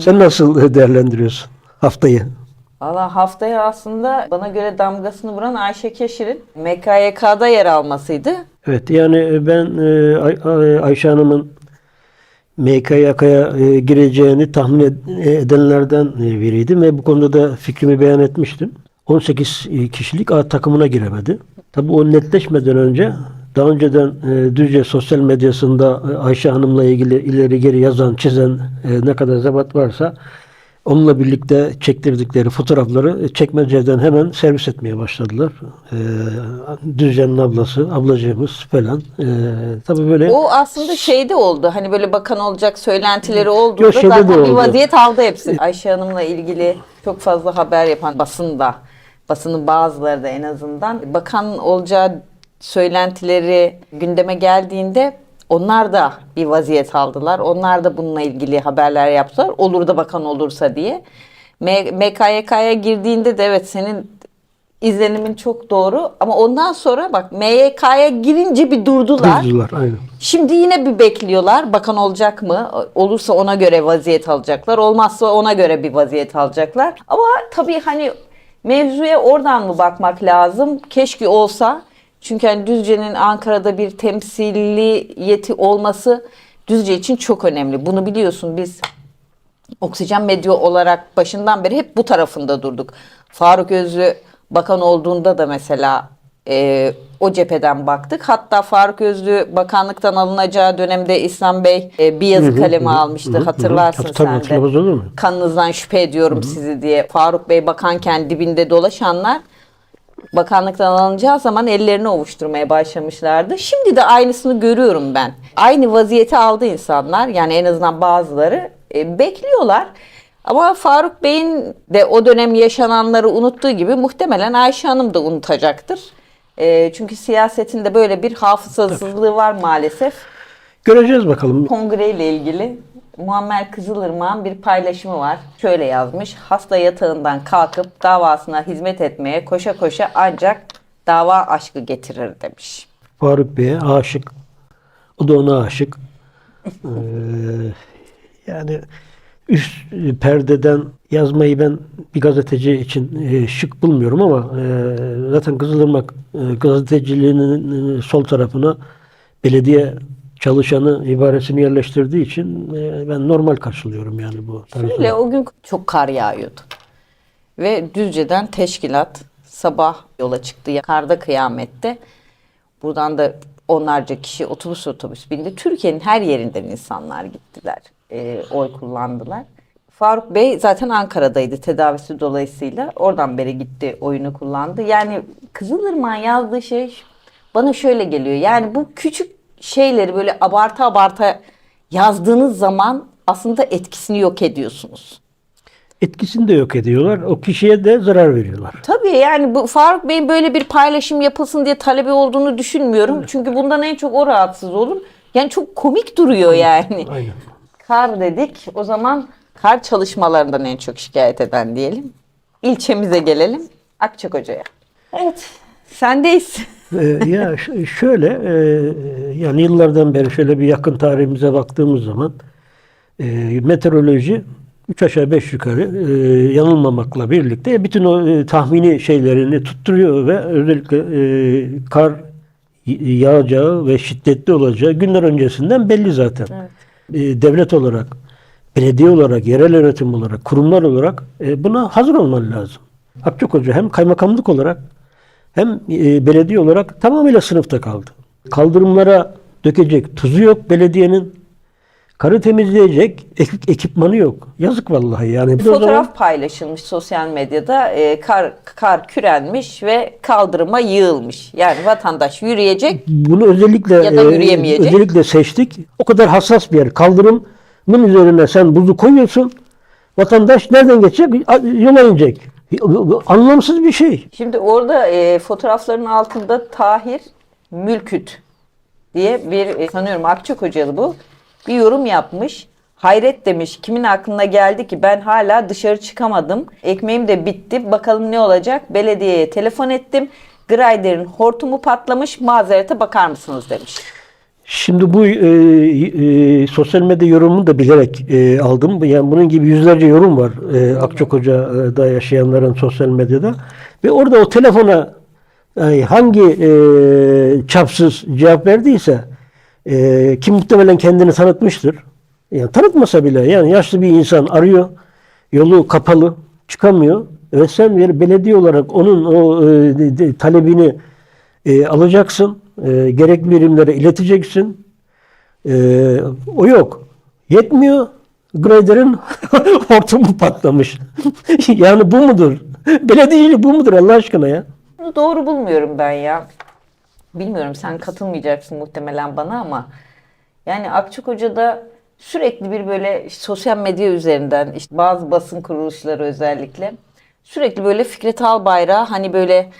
Sen nasıl değerlendiriyorsun haftayı? Valla haftaya aslında bana göre damgasını vuran Ayşe Keşir'in MKYK'da yer almasıydı. Evet yani ben e, Ay- Ay- Ayşe Hanım'ın MKYK'ya e, gireceğini tahmin ed- edenlerden e, biriydim ve bu konuda da fikrimi beyan etmiştim. 18 kişilik A takımına giremedi. Tabii o netleşmeden önce daha önceden e, Düzce sosyal medyasında e, Ayşe Hanım'la ilgili ileri geri yazan, çizen e, ne kadar zebat varsa onunla birlikte çektirdikleri fotoğrafları çekmeceden hemen servis etmeye başladılar. E, Düzce'nin ablası, ablacığımız falan. E, tabii böyle O aslında şeyde oldu. Hani böyle bakan olacak söylentileri Yok, olduğunda şeyde zaten de bir oldu. vaziyet aldı hepsi. Ayşe Hanım'la ilgili çok fazla haber yapan basında, basının bazıları da en azından bakan olacağı söylentileri gündeme geldiğinde onlar da bir vaziyet aldılar. Onlar da bununla ilgili haberler yaptılar. Olur da bakan olursa diye. MKYK'ya girdiğinde de evet senin izlenimin çok doğru ama ondan sonra bak MYK'ya girince bir durdular. durdular. Aynen. Şimdi yine bir bekliyorlar. Bakan olacak mı? Olursa ona göre vaziyet alacaklar. Olmazsa ona göre bir vaziyet alacaklar. Ama tabii hani mevzuya oradan mı bakmak lazım? Keşke olsa. Çünkü hani Düzce'nin Ankara'da bir temsiliyeti olması Düzce için çok önemli. Bunu biliyorsun biz Oksijen medya olarak başından beri hep bu tarafında durduk. Faruk Özlü bakan olduğunda da mesela e, o cepheden baktık. Hatta Faruk Özlü bakanlıktan alınacağı dönemde İslam Bey e, bir yazı kalemi almıştı. Hatırlarsın tabii, sen de. olur mu? Kanınızdan şüphe ediyorum sizi diye. Faruk Bey bakanken dibinde dolaşanlar bakanlıktan alınacağı zaman ellerini ovuşturmaya başlamışlardı. Şimdi de aynısını görüyorum ben. Aynı vaziyeti aldı insanlar. Yani en azından bazıları e, bekliyorlar. Ama Faruk Bey'in de o dönem yaşananları unuttuğu gibi muhtemelen Ayşe Hanım da unutacaktır. E, çünkü siyasetinde böyle bir hafızasızlığı var maalesef. Göreceğiz bakalım. Kongreyle ilgili Muammer Kızılırmak'ın bir paylaşımı var. Şöyle yazmış. Hasta yatağından kalkıp davasına hizmet etmeye koşa koşa ancak dava aşkı getirir demiş. Faruk Bey'e aşık. O da ona aşık. Ee, yani üst perdeden yazmayı ben bir gazeteci için e, şık bulmuyorum ama e, zaten Kızılırmak e, gazeteciliğinin e, sol tarafına belediye çalışanı ibaresini yerleştirdiği için e, ben normal karşılıyorum yani bu tarzı. Şöyle o gün çok kar yağıyordu. Ve Düzce'den teşkilat sabah yola çıktı. Karda kıyamette. Buradan da onlarca kişi otobüs otobüs bindi. Türkiye'nin her yerinden insanlar gittiler. e, oy kullandılar. Faruk Bey zaten Ankara'daydı tedavisi dolayısıyla. Oradan beri gitti oyunu kullandı. Yani Kızılırmak'ın yazdığı şey bana şöyle geliyor. Yani bu küçük şeyleri böyle abarta abarta yazdığınız zaman aslında etkisini yok ediyorsunuz. Etkisini de yok ediyorlar. O kişiye de zarar veriyorlar. Tabii yani bu Faruk Bey'in böyle bir paylaşım yapılsın diye talebi olduğunu düşünmüyorum. Çünkü bundan en çok o rahatsız olur. Yani çok komik duruyor yani. Aynen. Kar dedik. O zaman kar çalışmalarından en çok şikayet eden diyelim. İlçemize gelelim. Akçakoca'ya. Evet. Sendeyiz. Ee, ya şöyle e, yani yıllardan beri şöyle bir yakın tarihimize baktığımız zaman e, meteoroloji üç aşağı beş yukarı e, yanılmamakla birlikte bütün o e, tahmini şeylerini tutturuyor ve özellikle e, kar yağacağı ve şiddetli olacağı günler öncesinden belli zaten. E, devlet olarak, belediye olarak, yerel yönetim olarak, kurumlar olarak e, buna hazır olman lazım. Akçakoca hem kaymakamlık olarak hem e, belediye olarak tamamıyla sınıfta kaldı. Kaldırımlara dökecek tuzu yok belediyenin. Karı temizleyecek ekip, ekipmanı yok. Yazık vallahi yani. Bir o zaman- Fotoğraf paylaşılmış sosyal medyada. Ee, kar, kar kürenmiş ve kaldırıma yığılmış. Yani vatandaş yürüyecek. bunu özellikle Ya da e, yürüyemeyecek. özellikle seçtik. O kadar hassas bir yer. Kaldırımın üzerine sen buzu koyuyorsun. Vatandaş nereden geçecek? Yola inecek. Anlamsız bir şey. Şimdi orada e, fotoğrafların altında Tahir Mülküt diye bir e, sanıyorum Akçakocalı bu. Bir yorum yapmış. Hayret demiş. Kimin aklına geldi ki ben hala dışarı çıkamadım. Ekmeğim de bitti. Bakalım ne olacak? Belediyeye telefon ettim. Grider'in hortumu patlamış. Mazerete bakar mısınız demiş. Şimdi bu e, e, sosyal medya yorumunu da bilerek e, aldım. Yani bunun gibi yüzlerce yorum var e, Akçakoca'da yaşayanların sosyal medyada. Ve orada o telefona yani hangi e, çapsız cevap verdiyse e, kim muhtemelen kendini tanıtmıştır. Yani tanıtmasa bile yani yaşlı bir insan arıyor. Yolu kapalı. Çıkamıyor. Ve sen bir belediye olarak onun o e, de- talebini e, alacaksın. E, gerekli birimlere ileteceksin. E, o yok. Yetmiyor. Grader'in hortumu patlamış. yani bu mudur? Belediyecilik bu mudur Allah aşkına ya? Doğru bulmuyorum ben ya. Bilmiyorum sen katılmayacaksın muhtemelen bana ama yani Akçakoca'da sürekli bir böyle sosyal medya üzerinden işte bazı basın kuruluşları özellikle sürekli böyle Fikret Albayrak'ı hani böyle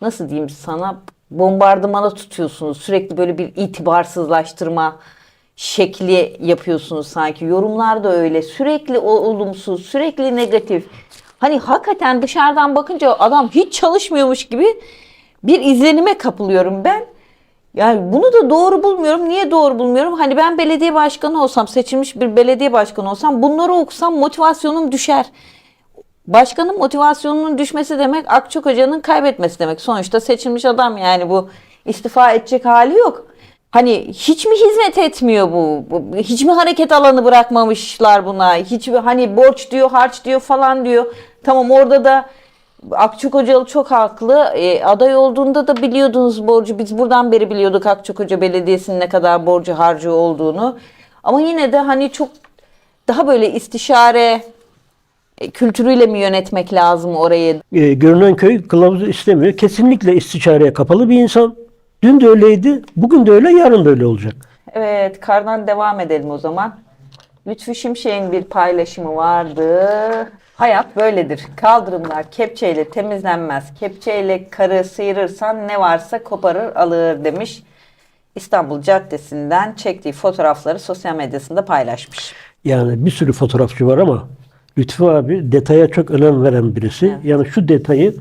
nasıl diyeyim sana bombardımana tutuyorsunuz. Sürekli böyle bir itibarsızlaştırma şekli yapıyorsunuz sanki. Yorumlar da öyle. Sürekli olumsuz, sürekli negatif. Hani hakikaten dışarıdan bakınca adam hiç çalışmıyormuş gibi bir izlenime kapılıyorum ben. Yani bunu da doğru bulmuyorum. Niye doğru bulmuyorum? Hani ben belediye başkanı olsam, seçilmiş bir belediye başkanı olsam bunları okusam motivasyonum düşer. Başkanın motivasyonunun düşmesi demek Akçok Hoca'nın kaybetmesi demek. Sonuçta seçilmiş adam yani bu istifa edecek hali yok. Hani hiç mi hizmet etmiyor bu? Hiç mi hareket alanı bırakmamışlar buna? Hiç mi hani borç diyor, harç diyor falan diyor. Tamam orada da Akçok Hocalı çok haklı. E, aday olduğunda da biliyordunuz borcu. Biz buradan beri biliyorduk Akçok Hoca Belediyesi'nin ne kadar borcu harcı olduğunu. Ama yine de hani çok daha böyle istişare kültürüyle mi yönetmek lazım orayı? E, görünen köy kılavuzu istemiyor. Kesinlikle istişareye kapalı bir insan. Dün de öyleydi. Bugün de öyle, yarın da öyle olacak. Evet, kardan devam edelim o zaman. Lütfü Şimşek'in bir paylaşımı vardı. Hayat böyledir. Kaldırımlar kepçeyle temizlenmez. Kepçeyle karı sıyırırsan ne varsa koparır alır demiş. İstanbul Caddesi'nden çektiği fotoğrafları sosyal medyasında paylaşmış. Yani bir sürü fotoğrafçı var ama Lütfü abi detaya çok önem veren birisi. Yani şu detayı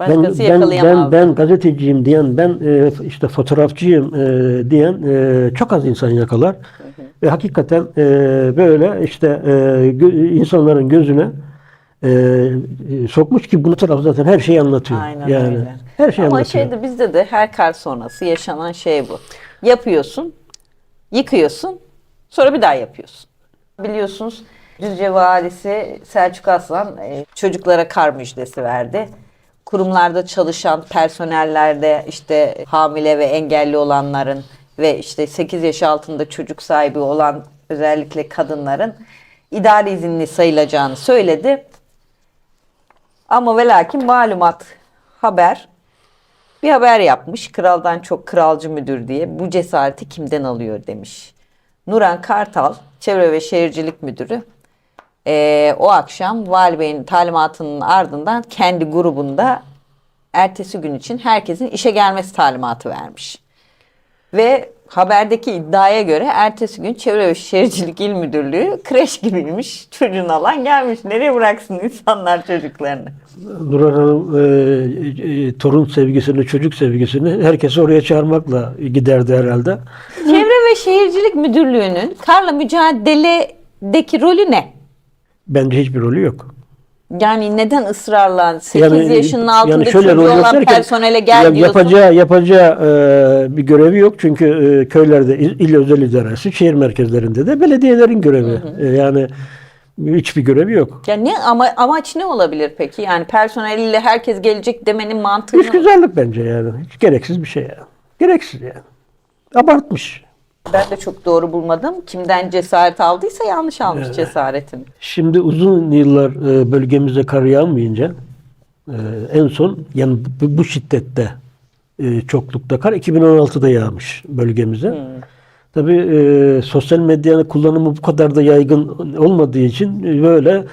ben, Başkası ben, ben, ben gazeteciyim diyen, ben e, işte fotoğrafçıyım e, diyen e, çok az insan yakalar. Ve hakikaten e, böyle işte e, gö- insanların gözüne e, sokmuş ki bunu taraf zaten her şeyi anlatıyor. Aynen yani öyle. her şeyi Ama anlatıyor. şeyde bizde de her kar sonrası yaşanan şey bu. Yapıyorsun, yıkıyorsun, sonra bir daha yapıyorsun. Biliyorsunuz Düzce Valisi Selçuk Aslan e, çocuklara kar müjdesi verdi. Kurumlarda çalışan personellerde işte hamile ve engelli olanların ve işte 8 yaş altında çocuk sahibi olan özellikle kadınların idari izinli sayılacağını söyledi. Ama ve lakin malumat haber bir haber yapmış. Kraldan çok kralcı müdür diye. Bu cesareti kimden alıyor demiş. Nuran Kartal, Çevre ve Şehircilik Müdürü eee, o akşam Vali Bey'in talimatının ardından kendi grubunda ertesi gün için herkesin işe gelmesi talimatı vermiş. Ve haberdeki iddiaya göre ertesi gün Çevre ve Şehircilik İl Müdürlüğü kreş gibiymiş. Çocuğunu alan gelmiş. Nereye bıraksın insanlar çocuklarını? Nurhan Hanım e, e, torun sevgisini, çocuk sevgisini herkesi oraya çağırmakla giderdi herhalde. Çevre ve Şehircilik Müdürlüğü'nün karla mücadeledeki rolü ne? Bence hiçbir rolü yok. Yani neden ısrarla 8 yaşının altında yani şöyle rol olan gösterirken, personele gel ya- diyorsun. Yapacağı, yapacağı e, bir görevi yok. Çünkü e, köylerde il, il özel idaresi, şehir merkezlerinde de belediyelerin görevi. E, yani hiçbir görevi yok. Ya ne ama amaç ne olabilir peki? Yani personeliyle herkes gelecek demenin mantığı Hiç güzellik bence yani. Hiç gereksiz bir şey yani. Gereksiz yani. Abartmış. Ben de çok doğru bulmadım. Kimden cesaret aldıysa yanlış almış cesaretini. Şimdi uzun yıllar e, bölgemize kar yağmayınca e, en son yani bu, şiddette e, çoklukta kar 2016'da yağmış bölgemize. Tabii e, sosyal medyanın kullanımı bu kadar da yaygın olmadığı için e, böyle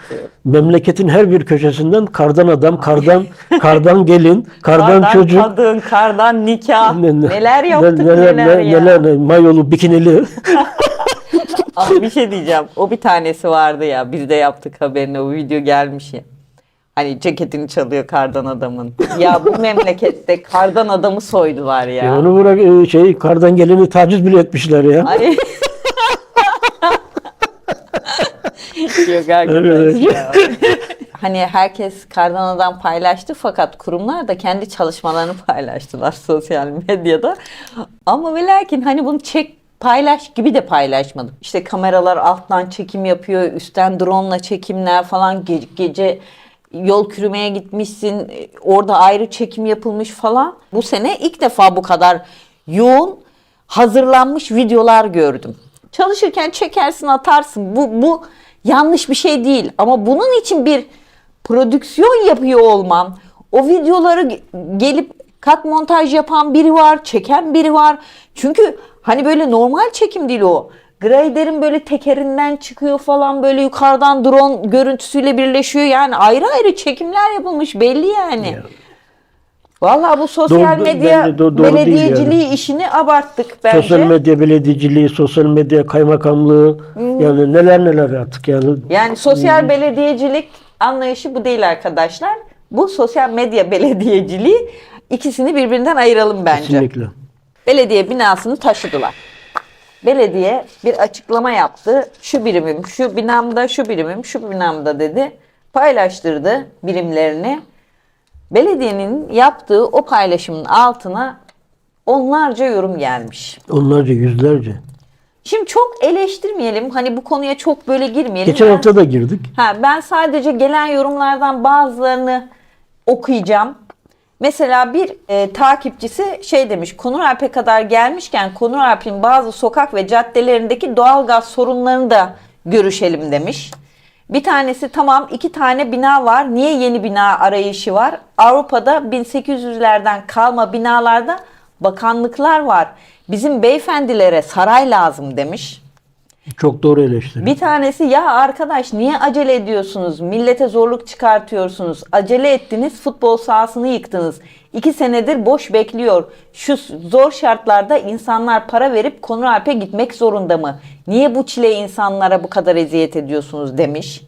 memleketin her bir köşesinden kardan adam, kardan kardan gelin, kardan, çocuk kadın, kardan nikah. ne- ne- neler yaptık ne- neler, neler, ya. neler, mayolu, bikinili. Ama bir şey diyeceğim. O bir tanesi vardı ya. Biz de yaptık haberini. O video gelmiş ya. Hani ceketini çalıyor kardan adamın. Ya bu memlekette kardan adamı soydular ya. Ya onu bırak e, şey kardan geleni taciz bile etmişler ya. Ay. Yok arkadaş Evet. ya. Hani herkes Cardano'dan paylaştı fakat kurumlar da kendi çalışmalarını paylaştılar sosyal medyada. Ama ve lakin hani bunu çek paylaş gibi de paylaşmadım. İşte kameralar alttan çekim yapıyor, üstten drone'la çekimler falan gece, gece yol kürümeye gitmişsin, orada ayrı çekim yapılmış falan. Bu sene ilk defa bu kadar yoğun hazırlanmış videolar gördüm. Çalışırken çekersin atarsın. Bu, bu yanlış bir şey değil. Ama bunun için bir prodüksiyon yapıyor olman, o videoları ge- gelip kat montaj yapan biri var, çeken biri var. Çünkü hani böyle normal çekim değil o. Grader'in böyle tekerinden çıkıyor falan böyle yukarıdan drone görüntüsüyle birleşiyor. Yani ayrı ayrı çekimler yapılmış belli yani. Ya. Vallahi bu sosyal Doğru- medya doğru değil belediyeciliği işini abarttık bence. Sosyal medya belediyeciliği, sosyal medya kaymakamlığı yani neler neler artık yani. Yani sosyal belediyecilik anlayışı bu değil arkadaşlar. Bu sosyal medya belediyeciliği ikisini birbirinden ayıralım bence. Kesinlikle. Belediye binasını taşıdılar. Belediye bir açıklama yaptı. Şu birimim, şu binamda, şu birimim, şu binamda dedi. Paylaştırdı birimlerini. Belediyenin yaptığı o paylaşımın altına onlarca yorum gelmiş. Onlarca, yüzlerce. Şimdi çok eleştirmeyelim. Hani bu konuya çok böyle girmeyelim. Geçen Ben- hafta da girdik. Ha, ben sadece gelen yorumlardan bazılarını okuyacağım. Mesela bir e, takipçisi şey demiş, Konur Alp'e kadar gelmişken Konur Alp'in bazı sokak ve caddelerindeki doğalgaz sorunlarını da görüşelim demiş. Bir tanesi tamam iki tane bina var. Niye yeni bina arayışı var? Avrupa'da 1800'lerden kalma binalarda bakanlıklar var. Bizim beyefendilere saray lazım demiş. Çok doğru eleştiri. Bir tanesi ya arkadaş niye acele ediyorsunuz? Millete zorluk çıkartıyorsunuz. Acele ettiniz futbol sahasını yıktınız. İki senedir boş bekliyor. Şu zor şartlarda insanlar para verip Konur Alp'e gitmek zorunda mı? Niye bu çile insanlara bu kadar eziyet ediyorsunuz demiş.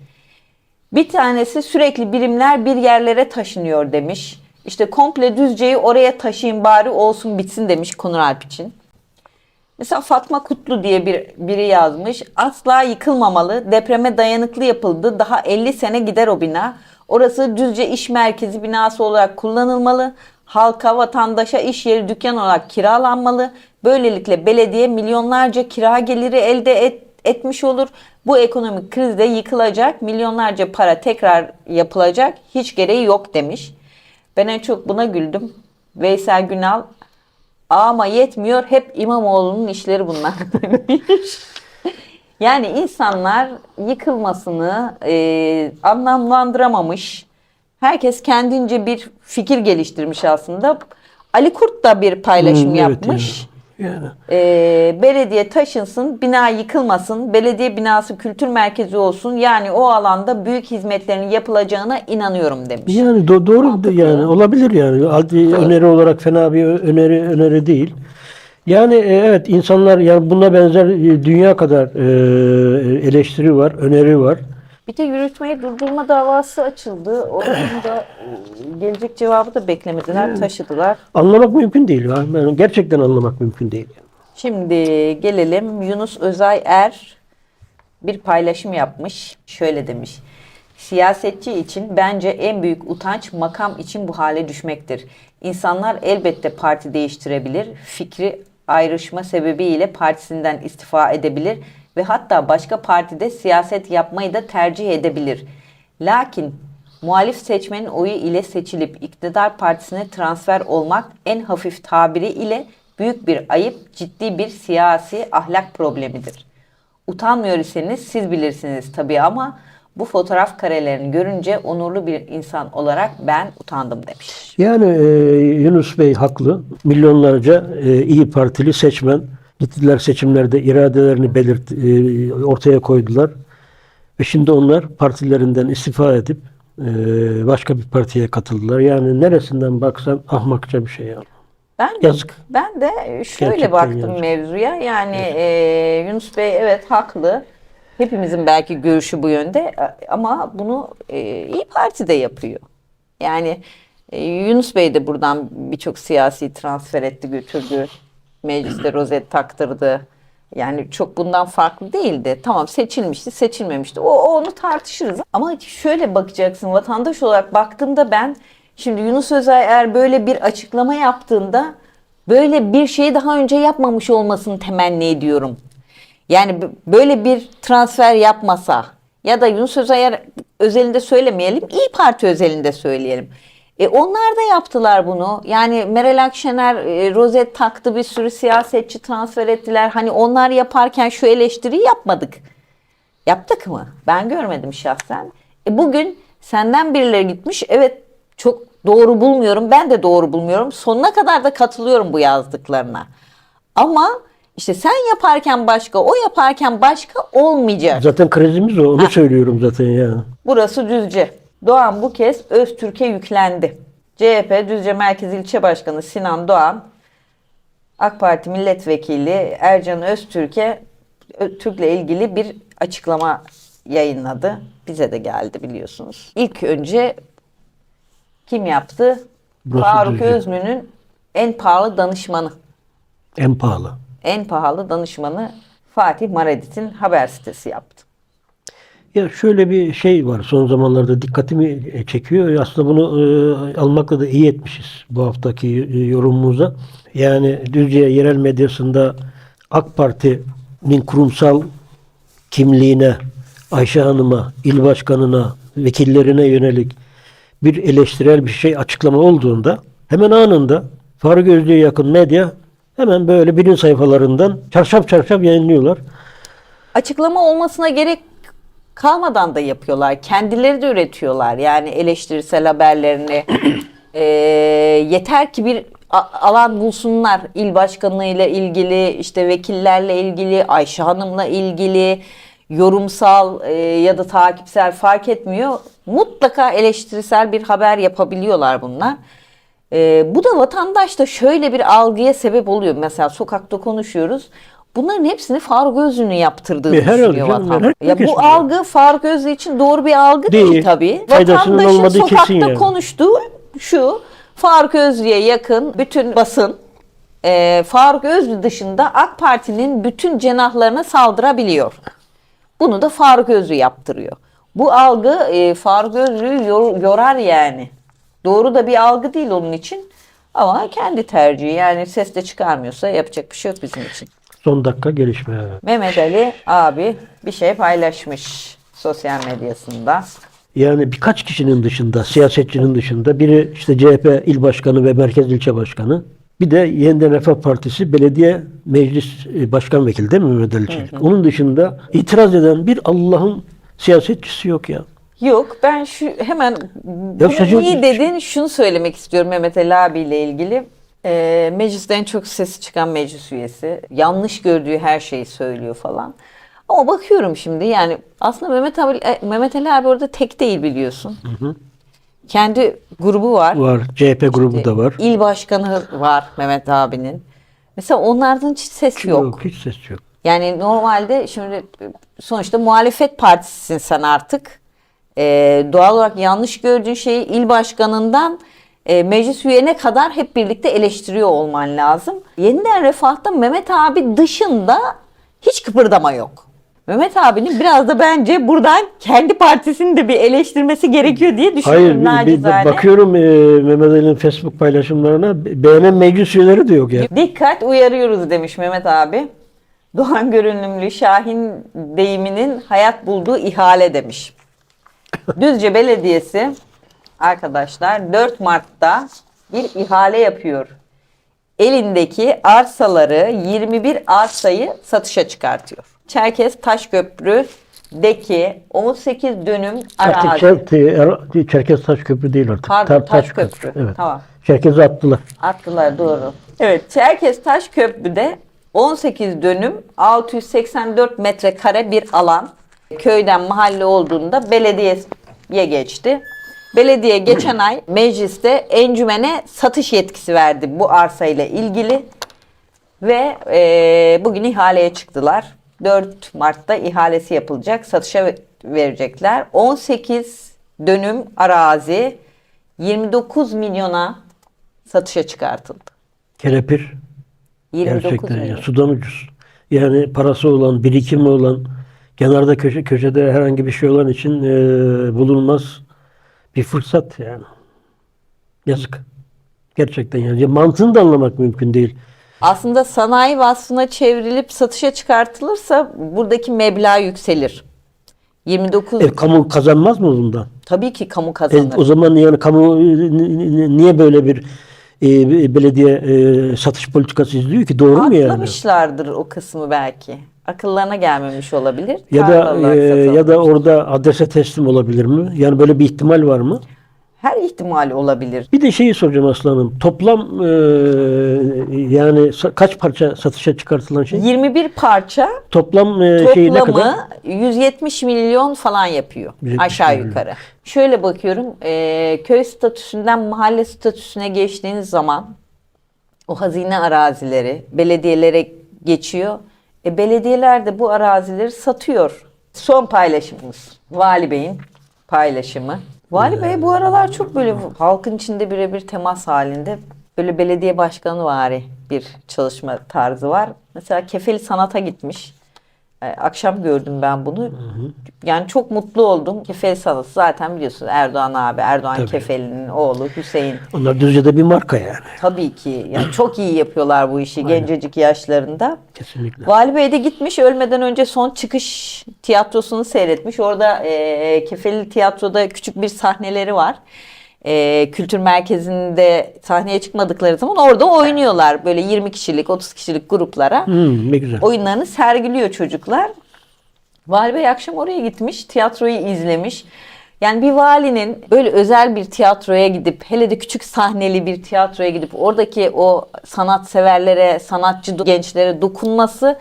Bir tanesi sürekli birimler bir yerlere taşınıyor demiş. İşte komple Düzce'yi oraya taşıyın bari olsun bitsin demiş Konur Alp için. Mesela Fatma Kutlu diye bir biri yazmış. Asla yıkılmamalı. Depreme dayanıklı yapıldı. Daha 50 sene gider o bina. Orası Düzce İş Merkezi binası olarak kullanılmalı. Halka, vatandaşa iş yeri, dükkan olarak kiralanmalı. Böylelikle belediye milyonlarca kira geliri elde et- etmiş olur. Bu ekonomik krizde yıkılacak, milyonlarca para tekrar yapılacak. Hiç gereği yok demiş. Ben en çok buna güldüm. Veysel Günal ama yetmiyor hep İmamoğlu'nun işleri bunlar demiş. Yani insanlar yıkılmasını e, anlamlandıramamış. Herkes kendince bir fikir geliştirmiş aslında. Ali Kurt da bir paylaşım Hmm, evet yapmış. Yani. Yani. E, belediye taşınsın, bina yıkılmasın, belediye binası kültür merkezi olsun. Yani o alanda büyük hizmetlerin yapılacağına inanıyorum demiş. Yani do- doğru Mantıklı. yani olabilir yani. Hadi öneri olarak fena bir öneri öneri değil. Yani e, evet insanlar yani buna benzer e, dünya kadar e, eleştiri var, öneri var. Bir de yürütmeyi durdurma davası açıldı. Onun da e, gelecek cevabı da beklemediler, taşıdılar. Anlamak mümkün değil ya. Yani gerçekten anlamak mümkün değil. Şimdi gelelim Yunus Özay Er bir paylaşım yapmış. Şöyle demiş. Siyasetçi için bence en büyük utanç makam için bu hale düşmektir. İnsanlar elbette parti değiştirebilir, fikri ayrışma sebebiyle partisinden istifa edebilir ve hatta başka partide siyaset yapmayı da tercih edebilir. Lakin muhalif seçmenin oyu ile seçilip iktidar partisine transfer olmak en hafif tabiri ile büyük bir ayıp, ciddi bir siyasi ahlak problemidir. Utanmıyor iseniz siz bilirsiniz tabii ama bu fotoğraf karelerini görünce onurlu bir insan olarak ben utandım demiş. Yani e, Yunus Bey haklı. Milyonlarca e, iyi Partili seçmen gittiler seçimlerde iradelerini belirt e, ortaya koydular. Ve şimdi onlar partilerinden istifa edip e, başka bir partiye katıldılar. Yani neresinden baksan ahmakça bir şey ya. Ben de, Yazık. ben de şöyle Gerçekten baktım yazık. mevzuya. Yani e, Yunus Bey evet haklı. Hepimizin belki görüşü bu yönde ama bunu e, İyi Parti de yapıyor. Yani e, Yunus Bey de buradan birçok siyasi transfer etti götürdü. Mecliste rozet taktırdı. Yani çok bundan farklı değildi. Tamam seçilmişti, seçilmemişti. O, o onu tartışırız. Ama şöyle bakacaksın vatandaş olarak baktığımda ben şimdi Yunus Özay eğer böyle bir açıklama yaptığında böyle bir şeyi daha önce yapmamış olmasını temenni ediyorum. Yani böyle bir transfer yapmasa ya da Yunus Özayar özelinde söylemeyelim, İyi Parti özelinde söyleyelim. E onlar da yaptılar bunu. Yani Meral Akşener e, rozet taktı bir sürü siyasetçi transfer ettiler. Hani onlar yaparken şu eleştiriyi yapmadık. Yaptık mı? Ben görmedim şahsen. E bugün senden birileri gitmiş. Evet çok doğru bulmuyorum. Ben de doğru bulmuyorum. Sonuna kadar da katılıyorum bu yazdıklarına. Ama işte sen yaparken başka, o yaparken başka olmayacak. Zaten krizimiz o. Onu söylüyorum zaten yani. Burası Düzce. Doğan bu kez Öztürk'e yüklendi. CHP Düzce Merkez İlçe Başkanı Sinan Doğan, AK Parti Milletvekili Ercan Öztürk'e Türk'le ilgili bir açıklama yayınladı. Bize de geldi biliyorsunuz. İlk önce kim yaptı? Burası Faruk Düzce. Özlü'nün en pahalı danışmanı. En pahalı. En pahalı danışmanı Fatih Maredit'in haber sitesi yaptı. Ya şöyle bir şey var son zamanlarda dikkatimi çekiyor. Aslında bunu e, almakla da iyi etmişiz bu haftaki e, yorumumuza. Yani Düzce yerel medyasında AK Parti'nin kurumsal kimliğine, Ayşe Hanım'a, il başkanına, vekillerine yönelik bir eleştirel bir şey açıklama olduğunda hemen anında Faruk Özlü'ye yakın medya hemen böyle birin sayfalarından çarşaf çarşaf yayınlıyorlar. açıklama olmasına gerek kalmadan da yapıyorlar. Kendileri de üretiyorlar. Yani eleştirisel haberlerini. Eee, yeter ki bir alan bulsunlar. İl başkanıyla ilgili, işte vekillerle ilgili, Ayşe Hanım'la ilgili, yorumsal eee, ya da takipsel fark etmiyor. Mutlaka eleştirisel bir haber yapabiliyorlar bunlar. Ee, bu da vatandaşta şöyle bir algıya sebep oluyor. Mesela sokakta konuşuyoruz. Bunların hepsini Faruk Özlü'nün yaptırdığını E, düşünüyor vatandaş. Ya bu algı Faruk Özlü için doğru bir algı değil, Değil. tabii. Faydasının Vatandaşın sokakta yani. konuştuğu şu. Faruk Özlü'ye yakın bütün basın e, Faruk Özlü dışında AK Parti'nin bütün cenahlarına saldırabiliyor. Bunu da Faruk Özlü yaptırıyor. Bu algı e, Faruk Özlü'yü yor- yorar yani. Doğru da bir algı değil onun için. Ama kendi tercihi yani ses de çıkarmıyorsa yapacak bir şey yok bizim için. Son dakika gelişme. Mehmet Ali abi bir şey paylaşmış sosyal medyasında. Yani birkaç kişinin dışında, siyasetçinin dışında biri işte CHP il başkanı ve merkez ilçe başkanı. Bir de Yeniden Refah Partisi belediye meclis e, başkan vekili değil mi Mehmet Ali Çelik? Onun dışında itiraz eden bir Allah'ın siyasetçisi yok ya. Yok ben şu hemen bunu şaşır- iyi dedin şunu söylemek istiyorum Mehmet Ali abiyle ilgili. Ee, mecliste en çok sesi çıkan meclis üyesi. Yanlış gördüğü her şeyi söylüyor falan. Ama bakıyorum şimdi yani aslında Mehmet abi e, Mehmet Ali abi orada tek değil biliyorsun. Kendi grubu var. Var. CHP grubu da var. İl başkanı var Mehmet abinin. Mesela onlardan hiç ses yok. Hiç ses yok. Yani normalde şimdi sonuçta muhalefet partisisin sen artık. Ee, doğal olarak yanlış gördüğün şeyi il başkanından e, meclis üyene kadar hep birlikte eleştiriyor olman lazım. Yeniden Refah'ta Mehmet abi dışında hiç kıpırdama yok. Mehmet abinin biraz da bence buradan kendi partisini de bir eleştirmesi gerekiyor diye Hayır, düşünüyorum bir, bir- nacizane. bakıyorum e, Mehmet Ali'nin Facebook paylaşımlarına be- beğenen meclis üyeleri de yok ya. Dikkat uyarıyoruz demiş Mehmet abi. Doğan görünümlü Şahin deyiminin hayat bulduğu ihale demiş. Düzce Belediyesi arkadaşlar 4 Mart'ta bir ihale yapıyor. Elindeki arsaları 21 arsayı satışa çıkartıyor. Çerkez Taşköprü'deki 18 dönüm Artık arazi. Çer- Çer- Çerkez Taş Köprü değil artık. Pardon, Ta- Taş Köprü. Evet. Tamam. Çerkez'i attılar. Attılar doğru. Evet Çerkez Taşköprü'de 18 dönüm 684 metrekare bir alan köyden mahalle olduğunda belediyeye geçti. Belediye geçen ay mecliste encümene satış yetkisi verdi bu arsayla ilgili ve e, bugün ihaleye çıktılar. 4 Mart'ta ihalesi yapılacak. Satışa ve- verecekler. 18 dönüm arazi 29 milyona satışa çıkartıldı. Kelepir 29 gerçekten ya, milyon. sudan ucuz. Yani parası olan, birikimi olan, kenarda köşe köşede herhangi bir şey olan için e, bulunmaz bir fırsat yani. Yazık. Gerçekten yani. Ya Mantığını da anlamak mümkün değil. Aslında sanayi vasfına çevrilip satışa çıkartılırsa buradaki meblağ yükselir. 29 E, kamu kazanmaz mı bundan? tabii ki kamu E, kazanır. o zaman yani kamu e, niye böyle bir e, belediye e, satış politikası izliyor ki? Doğru mu yani? Atlamışlardır o kısmı belki. Akıllarına gelmemiş olabilir. Ya da e, ya da orada adrese teslim olabilir mi? Yani böyle bir ihtimal var mı? her ihtimal olabilir. Bir de şeyi soracağım aslanım. Toplam e, yani kaç parça satışa çıkartılan şey? 21 parça Toplam e, şeyi ne kadar? toplamı 170 milyon falan yapıyor 170 aşağı milyon. yukarı. Şöyle bakıyorum e, köy statüsünden mahalle statüsüne geçtiğiniz zaman o hazine arazileri belediyelere geçiyor. E, belediyeler de bu arazileri satıyor. Son paylaşımımız Vali Bey'in paylaşımı. Vali Bey bu aralar çok böyle halkın içinde birebir temas halinde. Böyle belediye başkanı vari bir çalışma tarzı var. Mesela kefeli sanata gitmiş. E, Akşam gördüm ben bunu. Yani çok mutlu oldum. Kefeli sanatı zaten biliyorsunuz Erdoğan abi, Erdoğan Tabii. Kefeli'nin oğlu Hüseyin. Onlar Düzce'de bir marka yani. Tabii ki. Yani çok iyi yapıyorlar bu işi gencecik yaşlarında. Kesinlikle. Vali Bey de gitmiş ölmeden önce son çıkış tiyatrosunu seyretmiş. Orada e, Kefeli Tiyatro'da küçük bir sahneleri var. E, kültür merkezinde sahneye çıkmadıkları zaman orada oynuyorlar. Böyle 20 kişilik, 30 kişilik gruplara Hmm, ne güzel. oyunlarını sergiliyor çocuklar. Vali Bey akşam oraya gitmiş, tiyatroyu izlemiş. Yani bir valinin böyle özel bir tiyatroya gidip, hele de küçük sahneli bir tiyatroya gidip oradaki o sanatseverlere, sanatçı gençlere dokunması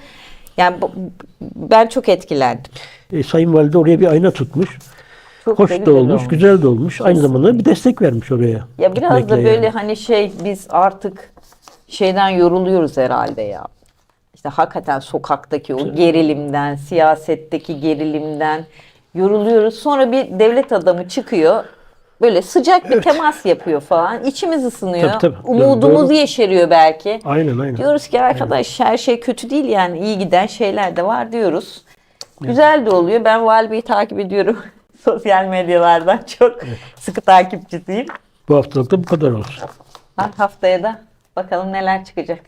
yani ben çok etkilendim. E, Sayın Valide oraya bir ayna tutmuş. Çok Hoş da olmuş, olmuş. güzel de olmuş. Aynı zamanda bir destek vermiş oraya. Ya biraz da böyle yani. hani şey biz artık şeyden yoruluyoruz herhalde ya. İşte hakikaten sokaktaki o gerilimden, siyasetteki gerilimden yoruluyoruz. Sonra bir devlet adamı çıkıyor. Böyle sıcak bir temas yapıyor falan. İçimiz ısınıyor. Tabii, tabii. Umudumuz Doğru. yeşeriyor belki. Aynen aynen. Diyoruz ki arkadaş her şey kötü değil yani iyi giden şeyler de var diyoruz. Güzel de oluyor. Ben Vali Bey'i takip ediyorum. Sosyal medyalardan çok sıkı takipçisiyim. Bu haftalık da bu kadar olsun. Ha, Haftaya da bakalım neler çıkacak.